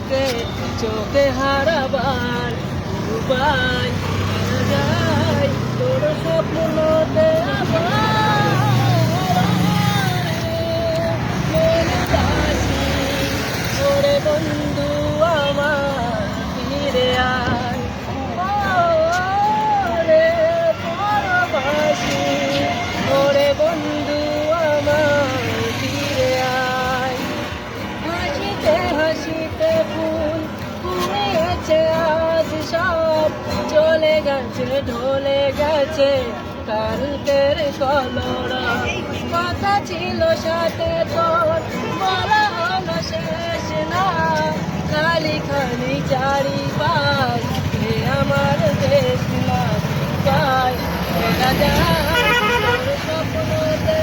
তোকে চোখে হারাবার উপায় যাই তোর স্বপ্নতে ওরে বন্ধু চলে গেছে, ঢলে গেছে, কালকের কলরা। কথা ছিল সাথে তোর, বলা হলো শেষ না। খালি খালি চারিপাশ, এ আমার দেশ না যায় তোর স্বপ্নতে